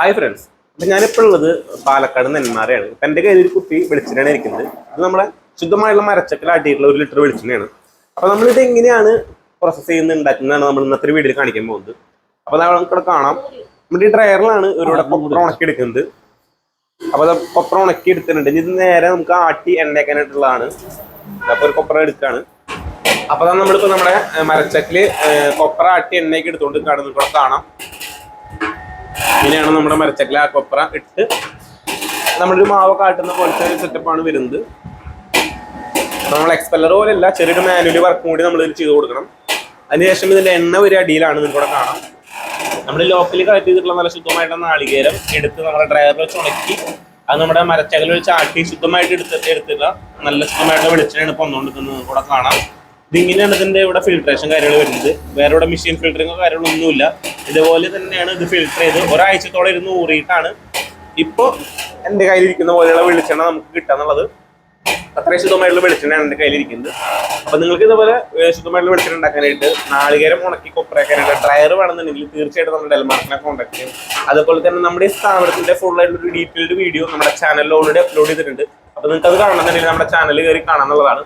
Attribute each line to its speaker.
Speaker 1: Hi friends അപ്പൊ ഞാനിപ്പോൾ ഉള്ളത് പാലക്കാട് നെന്മാറയാണ്. ഇപ്പം എന്റെ കയ്യിൽ ഒരു കുപ്പി വെളിച്ചെണ്ണയാണ് ഇരിക്കുന്നത്. ഇത് നമ്മുടെ ശുദ്ധമായുള്ള മരച്ചക്കൽ ആട്ടിയിട്ടുള്ള ഒരു ലിറ്റർ വെളിച്ചെണ്ണയാണ്. അപ്പോൾ നമ്മളിത് എങ്ങനെയാണ് പ്രോസസ്സ് ചെയ്യുന്നത് ഉണ്ടാക്കുന്നതാണ് നമ്മൾ ഇന്നത്തെ വീഡിയോയിൽ കാണിക്കാൻ പോകുന്നത്. അപ്പോൾ നമുക്കിവിടെ കാണാം. നമ്മുടെ ഈ ഡ്രയറിലാണ് ഇവരുടെ കൊപ്ര ഉണക്കി എടുക്കുന്നത്. അപ്പൊ അത് കൊപ്ര ഉണക്കി എടുത്തിട്ടുണ്ട്. ഇനി ഇത് നേരെ നമുക്ക് ആട്ടി എണ്ണയ്ക്കാനായിട്ടുള്ളതാണ്. അപ്പോൾ ഒരു കൊപ്പറ എടുക്കാണ്. അപ്പോൾ അതാണ് നമ്മളിപ്പോ നമ്മുടെ മരച്ചക്കിൽ കൊപ്പറ കൊപ്ര ആട്ടി എണ്ണയ്ക്ക് എടുത്തുകൊണ്ട് കാണുന്നത് ഇവിടെ കാണാം. ഇങ്ങനെയാണ് നമ്മുടെ ആ കൊപ്ര ഇട്ട് നമ്മളൊരു മാവ കാട്ടുന്ന പോലത്തെ ഒരു സെറ്റപ്പാണ് വരുന്നത്. നമ്മൾ എക്സ്പെല്ലർ പോലെയല്ല ചെറിയൊരു മാനുവൽ വർക്കും കൂടി നമ്മൾ ചെയ്ത് കൊടുക്കണം. അതിനുശേഷം ഇതിന്റെ എണ്ണ ഒരു അടിയിലാണ് നിങ്ങൾക്കൂടെ കാണാം. നമ്മൾ ലോക്കലി കളക്ട് ചെയ്തിട്ടുള്ള നല്ല ശുദ്ധമായിട്ടുള്ള നാളികേരം എടുത്ത് നമ്മുടെ ഡ്രൈവറിൽ വെച്ച് ഉണക്കി അത് നമ്മുടെ മരച്ചകൽ വെച്ച് ആട്ടി ശുദ്ധമായിട്ട് എടുത്തിട്ട് എടുത്തില്ല നല്ല ശുദ്ധമായിട്ടുള്ള വെളിച്ചെണ്ണ ഇപ്പൊ വന്നുകൊണ്ടിരിക്കുന്നത് കൂടെ കാണാം. ഇതിങ്ങനെയാണ് ഇതിന്റെ ഇവിടെ ഫിൽട്രേഷൻ കാര്യങ്ങൾ വരുന്നത്. വേറെ ഇവിടെ മെഷീൻ ഫിൽറ്ററിങ്ങോ കാര്യങ്ങളൊന്നുമില്ല. ഇതുപോലെ തന്നെയാണ് ഇത് ഫിൽട്ടർ ചെയ്ത് ഒരാഴ്ചത്തോളം ഇരുന്ന് ഊറിയിട്ടാണ് ഇപ്പോൾ എന്റെ കയ്യിലിരിക്കുന്ന പോലെയുള്ള വെളിച്ചെണ്ണ നമുക്ക് കിട്ടാന്നുള്ളത് അത്രയും ശുദ്ധമായിട്ടുള്ള വെളിച്ചെണ്ണയാണ് എന്റെ കയ്യിലിരിക്കുന്നത്. അപ്പൊ നിങ്ങൾക്ക് ഇതുപോലെ ശുദ്ധമായിട്ടുള്ള വെളിച്ചെണ്ണ ഉണ്ടാക്കാനായിട്ട് നാളികേരം ഉണക്കി കൊപ്രയാക്കാനായിട്ട് ഡ്രയർ വേണമെന്നുണ്ടെങ്കിൽ തീർച്ചയായിട്ടും നമ്മുടെ ഡെൽമാർക്കിനെ കോൺടാക്ട് ചെയ്യും. അതുപോലെ തന്നെ നമ്മുടെ ഈ സ്ഥാപനത്തിന്റെ ഫുൾ ആയിട്ടുള്ള ഒരു ഡീറ്റെയിൽഡ് വീഡിയോ നമ്മുടെ ചാനലിൽ ഓൾറെഡി അപ്ലോഡ് ചെയ്തിട്ടുണ്ട്. അപ്പൊ നിങ്ങൾക്ക് അത് കാണണമെന്നുണ്ടെങ്കിൽ നമ്മുടെ ചാനൽ കയറി കാണാന്നുള്ളതാണ്